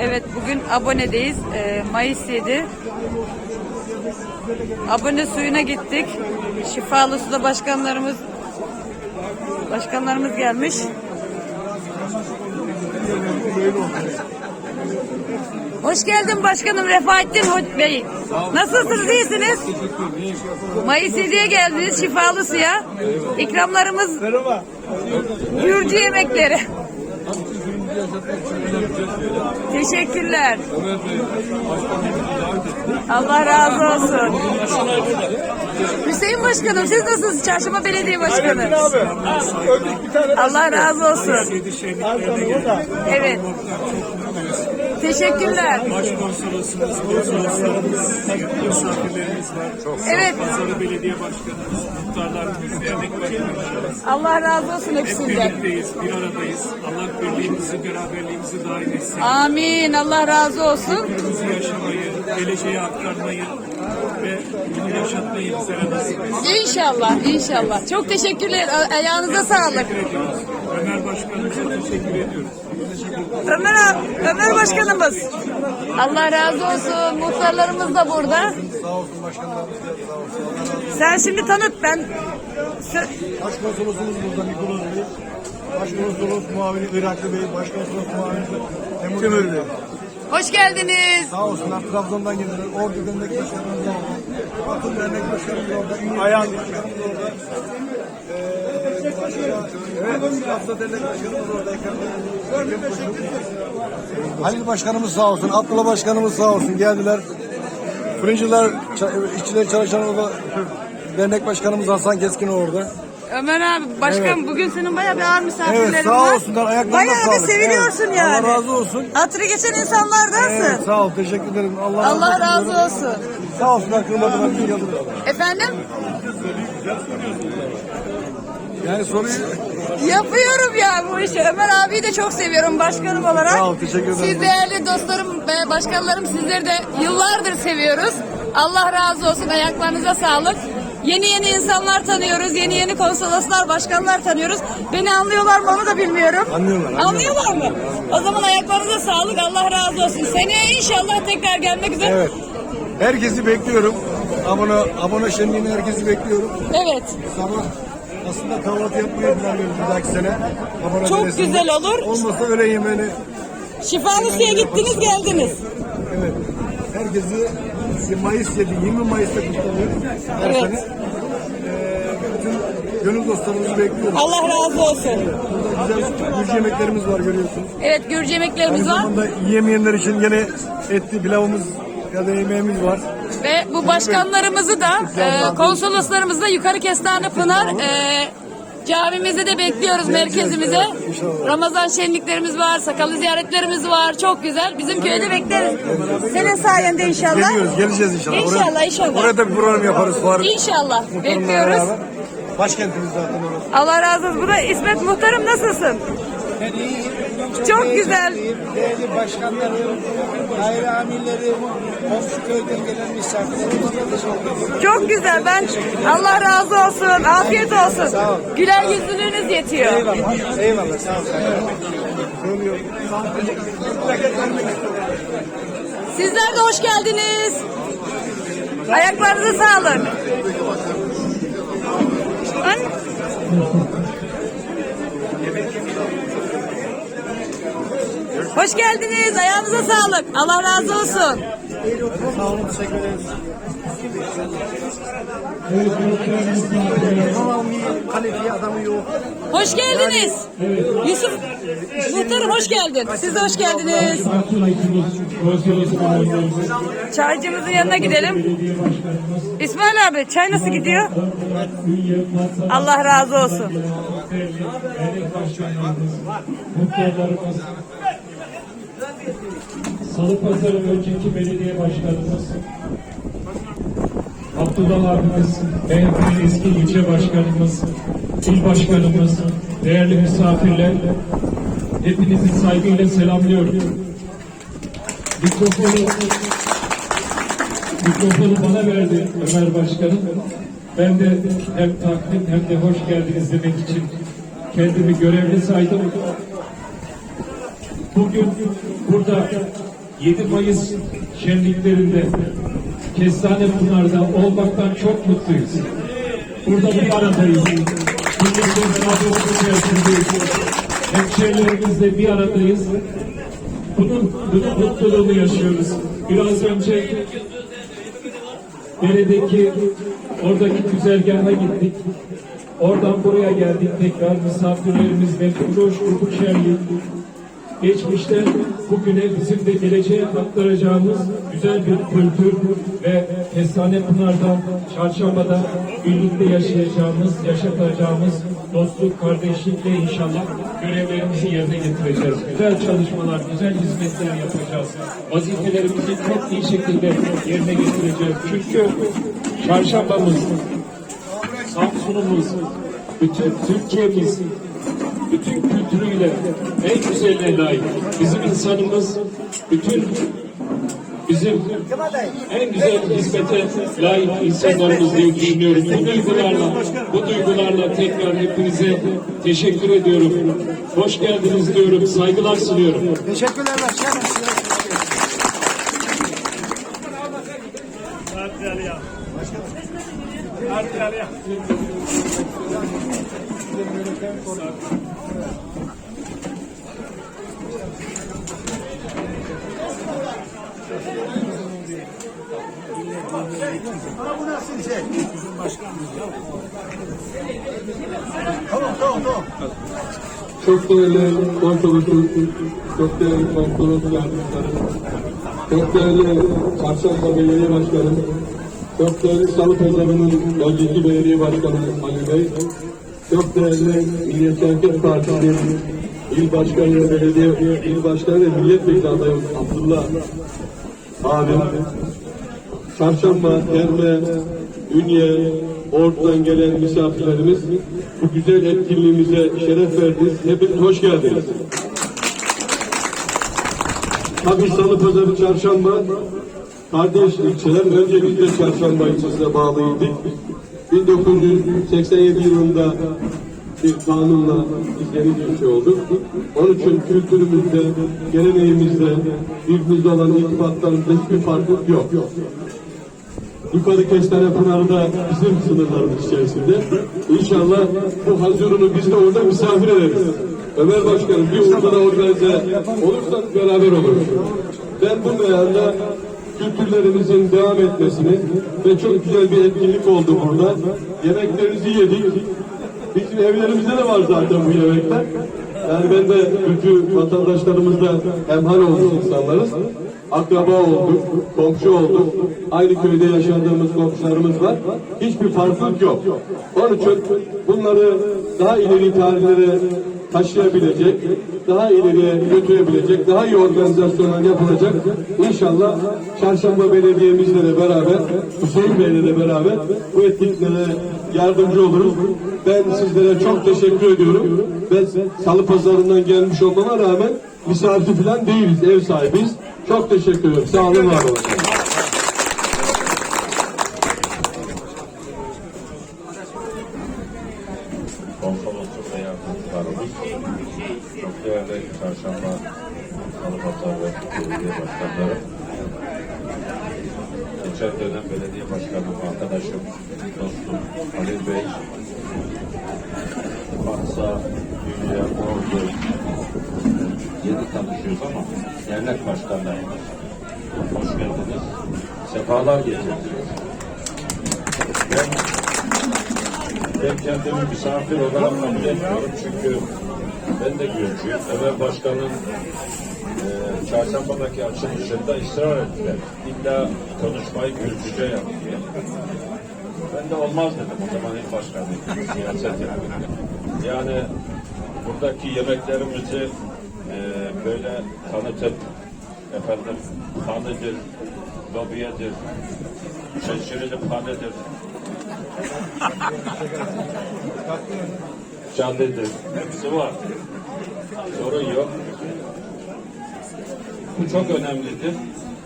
Evet bugün abonedeyiz. Ee, Mayıs 7. Abone suyuna gittik. Şifalı suda başkanlarımız başkanlarımız gelmiş. Hoş geldin başkanım Refahettin Hoc Bey. Nasılsınız iyisiniz? Mayıs 7'ye geldiniz şifalı suya. İkramlarımız Gürcü yemekleri. Teşekkürler. Allah razı olsun. Hüseyin Başkanım siz nasılsınız? Çarşamba Belediye Başkanı. Allah razı olsun. Evet. Teşekkürler. Başkonsolosumuz, konsoloslarımız, misafirlerimiz var. Evet. Pazarı Belediye Başkanımız, muhtarlarımız, dernek. Allah razı olsun Hep hepsinden. birlikteyiz, bir aradayız. Allah birliğimizi, beraberliğimizi daim etsin. Amin. Allah razı olsun. Bizi yaşamayı, geleceğe aktarmayı ve bunu yaşatmayı bize nasip etsin. İnşallah, inşallah. Çok teşekkürler. Ayağınıza sağlık. Ömer Başkanımıza teşekkür ediyoruz. Ömer, Ömer Başkanımız. Allah razı olsun. Muhtarlarımız da burada. Sağ olsun başkanlarımız da sağ olsun. Sen şimdi tanıt ben. Başkonsolosumuz burada Nikolos Bey. Başkonsolos muavini Iraklı Bey. Başkonsolos muavini Temur Bey. Hoş geldiniz. Sağ olsunlar Trabzon'dan geldiler. Ordu Dernek Başkanımız da orada. Batı Dernek Başkanımız orada. Ünye Ayhan Başkanımız orada. Ee, evet, Hafta Dernek Başkanımız orada. Halil Başkanımız sağ olsun. Abdullah Başkanımız sağ olsun. Geldiler. Fırıncılar, işçiler çalışan orada. Dernek Başkanımız Hasan Keskin orada. Ömer abi başkan bugün senin bayağı bir ağır misafirlerin Evet var. sağ olsunlar ayaklarına Bayağı sağlık. bir seviliyorsun Evet, yani. Allah razı olsun. Hatırı geçen insanlardansın. Evet, sağ ol teşekkür ederim. Allah, Allah razı diyorum. olsun. Sağ olsunlar kırmadılar. bir. Efendim? Yani soruyu Yapıyorum ya bu işi. Ömer abiyi de çok seviyorum başkanım olarak. Sağ ol, teşekkür ederim. Siz değerli dostlarım ve başkanlarım sizleri de yıllardır seviyoruz. Allah razı olsun. Ayaklarınıza sağlık. Yeni yeni insanlar tanıyoruz. Yeni yeni konsoloslar, başkanlar tanıyoruz. Beni anlıyorlar mı onu da bilmiyorum. Anlıyorlar, anlıyorlar. Anlıyorlar mı? O zaman ayaklarınıza sağlık. Allah razı olsun. Seneye inşallah tekrar gelmek üzere. evet. Herkesi bekliyorum. Abone abone şenliğine herkesi bekliyorum. Evet. Sabah aslında kahvaltı yapmayı planlıyorum bir dahaki sene. Abone Çok Belediyesi'nde. güzel olur. Olmasa öğle yemeğini Şifalı suya gittiniz geldiniz. evet. Herkesi Mayıs 7, 20 Mayıs'ta kutlanıyor. Her Evet. sene. Bütün gönül dostlarımızı bekliyoruz. Allah razı olsun. Burada güzel Gürcü yemeklerimiz var görüyorsunuz. Evet Gürcü Aynı yemeklerimiz var. zamanda yiyemeyenler için gene etli pilavımız ya da yemeğimiz var. Ve bu başkanlarımızı da e, konsoloslarımızı da Yukarı Kestane Pınar e, camimizde de bekliyoruz merkezimize. Ramazan şenliklerimiz var, sakalı ziyaretlerimiz var. Çok güzel. Bizim köyde bekleriz. Senin sayende inşallah. Geliyoruz, geleceğiz inşallah. İnşallah, Oraya, inşallah. Oraya da bir program yaparız. Fuar İnşallah. Bekliyoruz. beraber. Başkentimiz zaten orası. Allah razı olsun. Bu da İsmet Muhtarım nasılsın? Ben iyiyim. Çok heyecanlıyım. güzel. Değerli başkanlarım, daire amirlerim, komşu köyden gelen ederim. Çok güzel. Ben Allah razı olsun. Afiyet olsun. Güler yüzlülüğünüz yetiyor. Eyvallah, eyvallah sağ olun. Sizler de hoş geldiniz. Ayaklarınıza sağlık. An- Hoş geldiniz. Ayağınıza sağlık. Allah razı olsun. Sağ olun, teşekkür ederiz. Hoş geldiniz. Yusuf Muhtarım hoş geldin. Siz hoş geldiniz. Çaycımızın yanına gidelim. İsmail abi çay nasıl gidiyor? Allah razı olsun. Salıpazarı önceki belediye başkanımız Abdullah abimiz, MHP'nin eski ilçe başkanımız, il başkanımız, değerli misafirler, hepinizi saygıyla selamlıyorum. Mikrofonu, mikrofonu bana verdi Ömer Başkanım. Ben de hem takdim hem de hoş geldiniz demek için kendimi görevli saydım. bugün burada 7 Mayıs şenliklerinde Kestane Pınar'da olmaktan çok mutluyuz. Burada bir aradayız. Birlikte beraber içerisindeyiz. Hemşehrilerimizle bir aradayız. Bunun, mutluluğunu yaşıyoruz. Biraz önce Deredeki oradaki güzergaha gittik. Oradan buraya geldik tekrar misafirlerimiz ve Kuruluş Grubu Şerlik. Geçmişten bugüne bizim de geleceğe aktaracağımız güzel bir kültür ve Kestane Pınar'da, Çarşamba'da birlikte yaşayacağımız, yaşatacağımız dostluk, kardeşlikle inşallah görevlerimizi yerine getireceğiz. Güzel çalışmalar, güzel hizmetler yapacağız. Vazifelerimizi çok iyi şekilde yerine getireceğiz. Çünkü Çarşamba'mız, Samsun'umuz, bütün Türkiye'miz, bütün kültürüyle en güzeline layık. Bizim insanımız bütün bizim en güzel hizmete layık insanlarımız diye düşünüyorum. Bu duygularla, bu duygularla tekrar hepinize teşekkür ediyorum. Hoş geldiniz diyorum, saygılar sunuyorum. Teşekkürler başkanım. Ama bu nasıl şey? Tamam tamam tamam. Çok değerli konsolosum, çok değerli konsolos yardımcıları, çok değerli Çarşamba Belediye Başkanı, çok değerli Salı Pazarı'nın önceki belediye başkanı Ali Bey, çok değerli Milliyetçi Hareket Partisi İl Başkanı, Belediye İl Başkanı ve Milletvekili adayım Abdullah abim, Çarşamba, Derme, Ünye, Ordu'dan gelen misafirlerimiz bu güzel etkinliğimize şeref verdiniz. Hepiniz hoş geldiniz. Tabii Salı Pazarı Çarşamba kardeş ilçeler. Önce biz de Çarşamba ilçesine bağlıydık. 1987 yılında bir kanunla biz yeni bir ilçe olduk. Onun için kültürümüzde, geleneğimizde, birbirimizle olan irtibatlarımızda hiçbir farklılık yok. Yukarı Kestane Pınarı da bizim sınırlarımız içerisinde. İnşallah bu Haziran'ı biz de orada misafir ederiz. Ömer Başkanım bir orada da organize olursak beraber oluruz. Ben bu meyanda kültürlerimizin devam etmesini ve çok güzel bir etkinlik oldu burada. Yemeklerinizi yedik. Bizim evlerimizde de var zaten bu yemekler. Yani ben de kültür vatandaşlarımızla hemhal olduk insanlarız. Akraba olduk, komşu olduk. Aynı köyde yaşadığımız komşularımız var. Hiçbir farklılık yok. Onun için bunları daha ileri tarihlere taşıyabilecek, daha ileriye götürebilecek, daha iyi organizasyonlar yapılacak. İnşallah Çarşamba Belediye'mizle de beraber, Hüseyin Bey'le de beraber bu etkinliklere yardımcı oluruz. Ben sizlere çok teşekkür ediyorum. Ben Salı Pazarı'ndan gelmiş olmama rağmen misafir falan değiliz, ev sahibiyiz. Çok teşekkür ederim. Sağ olun, var olun. Konsolosluk ve yardımcılarımız, çok değerli çarşamba Salıpazar ve belediye başkanları, geçen dönem belediye başkanım, arkadaşım, dostum Halil Bey, Fatsa, Dünya, Ordu, yeni tanışıyoruz ama dernek başkanlarımız, hoş geldiniz, sefalar getirdiniz. Ben ben kendimi misafir olarak kabul etmiyorum çünkü ben de Gürcüyüm. Ömer Başkan'ın e, çarşambadaki açılışında ısrar ettiler. İlla konuşmayı Gürcüce yap diye. Ben de olmaz dedim o zaman ilk başkanıydım. Siyaset yani. Buradaki yemeklerimizi e, böyle tanıtıp efendim kanıdır, lobiyedir, şaşırılıp kanıdır, Canlıdır. Hepsi var. Sorun yok. Bu çok önemlidir.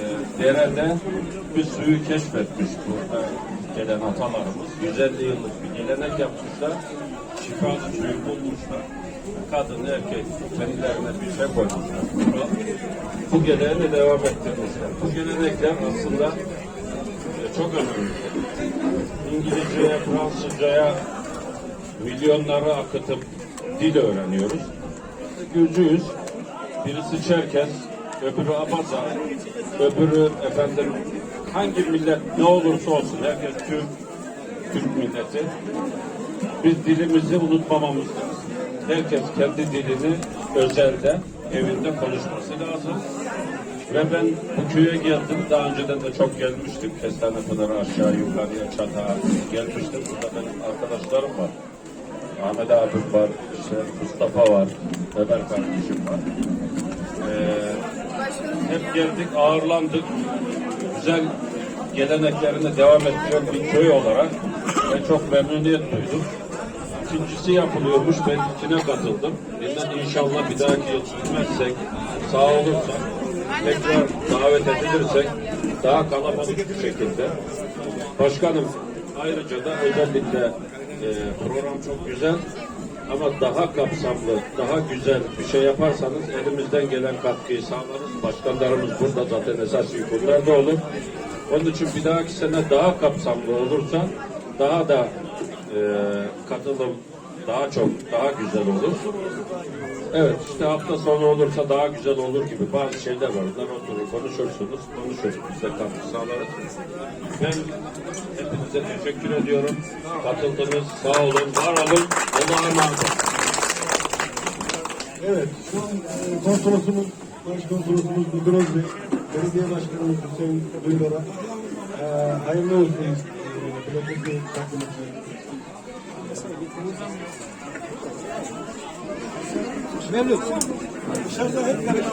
Ee, derede bir suyu keşfetmiş burada gelen atalarımız. 150 yıllık bir gelenek yapmışlar. Şifalı suyu bulmuşlar. kadın, erkek kendilerine bir şey koymuşlar. Bu- Bu geleneği devam ettirmişler. Bu gelenekler aslında e, çok önemli. İngilizceye, Fransızcaya milyonları akıtıp dil öğreniyoruz. Gürcüyüz. Birisi Çerkez, öbürü Abaza, öbürü efendim hangi millet ne olursa olsun herkes Türk, Türk milleti. Biz dilimizi unutmamamız lazım. Herkes kendi dilini özelde, evinde konuşması lazım. Ve ben bu köye geldim. Daha önceden de çok gelmiştim. Kestane Pınarı aşağı yukarıya çatağa gelmiştim. Burada benim arkadaşlarım var. Ahmet abim var, işte Mustafa var, Ömer kardeşim var. Ee, hep geldik, ağırlandık. Güzel geleneklerini devam ettiriyor bir köy olarak. Ben çok memnuniyet duydum. İkincisi yapılıyormuş, ben içine katıldım. Yeniden inşallah bir dahaki yıl sürmezsek, sağ olursak, tekrar davet edilirsek daha kalabalık bir şekilde. Başkanım, ayrıca da özellikle e, program çok güzel ama daha kapsamlı, daha güzel bir şey yaparsanız elimizden gelen katkıyı sağlarız. Başkanlarımız burada zaten esas yükümlerde olur. Onun için bir dahaki sene daha kapsamlı olursa daha da e, katılım daha çok, daha güzel olur. Evet, işte hafta sonu olursa daha güzel olur gibi bazı şeyler var. Bunlar oturur, konuşursunuz, konuşuruz. Biz de katkı sağlarız. Ben hepinize teşekkür ediyorum. Katıldınız, sağ olun, var olun. Allah'a emanet olun. Evet, şu an e, konsolosumuz, başkonsolosumuz Budroz Bey, belediye başkanımız Hüseyin Duygar'a e, hayırlı olsun e, plakası takdim için. Mevlüt, dışarıda hep garip.